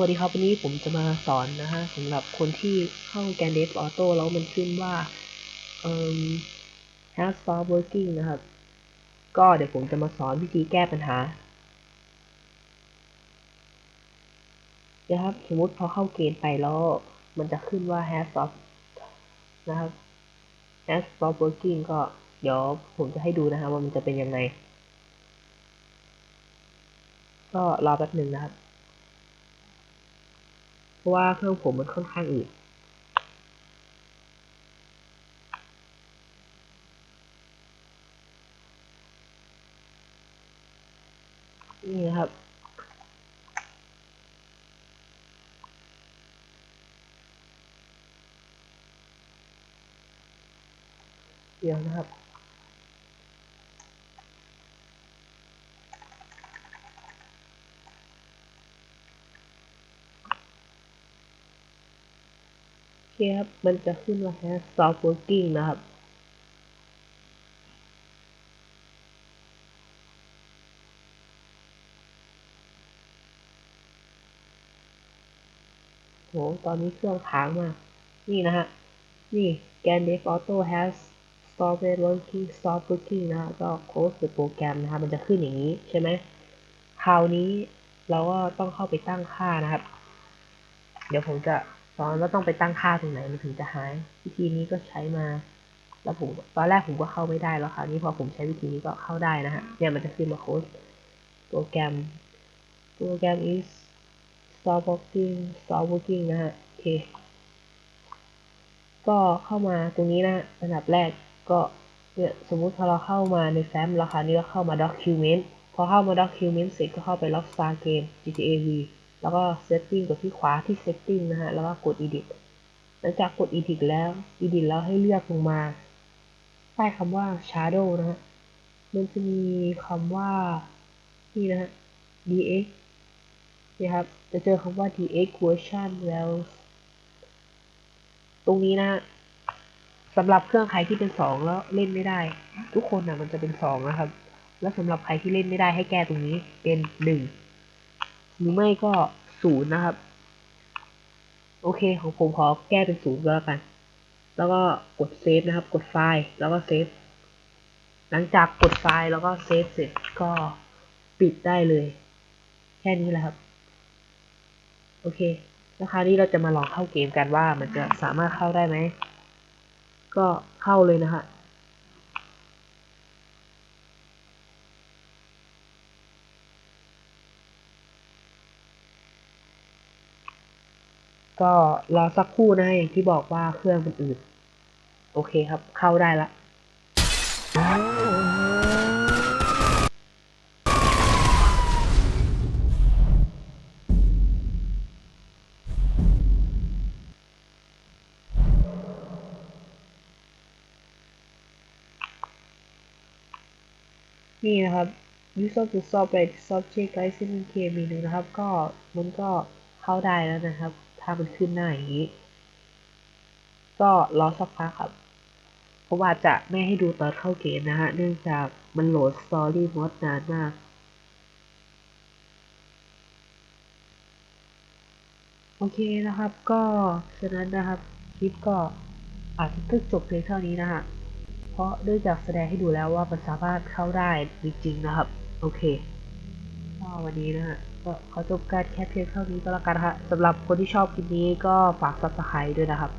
วัสดีครับ วันนี้ผมจะมาสอนนะฮะสำหรับคนที่เข้าแกนเดฟออโต้แล้วมันขึ้นว่าเอ่อ has stop working นะครับ ก็เดี๋ยวผมจะมาสอนวิธีแก้ปัญหานะครับสมมติพอเข้าเกณฑ์ไปแล้วมันจะขึ้นว่า has stop นะครับ has stop working ก็เดี๋ยวผมจะให้ดูนะครับว่ามันจะเป็นยังไง ก็รอแป๊บหนึ่งนะครับ ราะว่าเครื่องผมมันค่อนข้างอืดนี่นะครับ เดี๋ยวนะครับ โอเครับ มันจะขึ้นว่า has stop working นะครับ โห ตอนนี้เครื่องค้างมาก นี่นะฮะ นี่ Scan Dev Auto has stopped working stop working นะฮะก็ close the program นะครับ มันจะขึ้นอย่างนี้ใช่ไหม คราวนี้เราก็ต้องเข้าไปตั้งค่านะครับ เดี๋ยวผมจะ สอนว่าต้องไปตั้งค่าตรงไหนมันถึงจะหาย วิธีนี้ก็ใช้มา แล้วผมตอนแรกผมก็เข้าไม่ได้แล้วคราวนี้พอผมใช้วิธีนี้ก็เข้าได้นะฮะเนี่ยมันจะขึ้นมาโค้ดโปรแกรมโปรแกรม is stop working stop working นะฮะโอเคก็เข้ามาตรงนี้นะฮะอันดับแรกก็เนี่ยสมมุติพอเราเข้ามาในแฟ้มแล้วคานี้ก็เข้ามา document พอเข้ามา document เสร็จก็เข้าไป Rockstar Game GTA V แล้วก็ setting กดที่ขวาที่ setting นะฮะ แล้วก็กด edit หลังจากกด edit แล้ว edit แล้วให้เลือกลงมาใต้คำว่า shadow นะฮะ มันจะมีคำว่า นี่นะฮะ dx นี่ครับ จะเจอคำว่า dx version แล้ว ตรงนี้นะฮะสำหรับเครื่องใครที่เป็นสองแล้วเล่นไม่ได้ ทุกคนนะมันจะเป็นสองนะครับ แล้วสำหรับใครที่เล่นไม่ได้ให้แก้ตรงนี้เป็นหนึ่ง หรือไม่ก็ศูนย์นะครับ โอเคของผมขอแก้เป็นศูนย์ก็แล้วกัน แล้วก็กดเซฟนะครับ กดไฟล์แล้วก็เซฟ หลังจากกดไฟล์แล้วก็เซฟเสร็จก็ปิดได้เลย แค่นี้แหละครับ โอเคแล้วคราวนี้เราจะมาลองเข้าเกมกันว่ามันจะสามารถเข้าได้ไหม ก็เข้าเลยนะฮะ ก็รอสักครู่นะอย่างที่บอกว่าเครื่องมันอืดโอเคครับ เข้าได้ละนี่นะครับ use of the software subject license k มีหนึ่งนะครับ ก็มันก็เข้าได้แล้วนะครับ ถ้ามันขึ้นหน้าอย่างนี้ ก็รอสักพักครับ เพราะว่าจะไม่ให้ดูตอนเข้าเกมนะฮะ เนื่องจากมันโหลดสตอรี่มอดนานมากโอเคนะครับ ก็ฉะนั้นนะครับคลิปก็อาจจะต้องจบเพียงเท่านี้นะฮะ เพราะเนื่องจากแสดงให้ดูแล้วว่ามันสามารถเข้าได้จริงๆนะครับ โอเค ก็วันนี้นะฮะก็ขอจบการแค่เพียงเท่านี้ก็แล้วกันฮะสำหรับคนที่ชอบคลิปนี้ก็ฝากซับสไครต์ด้วยนะครับ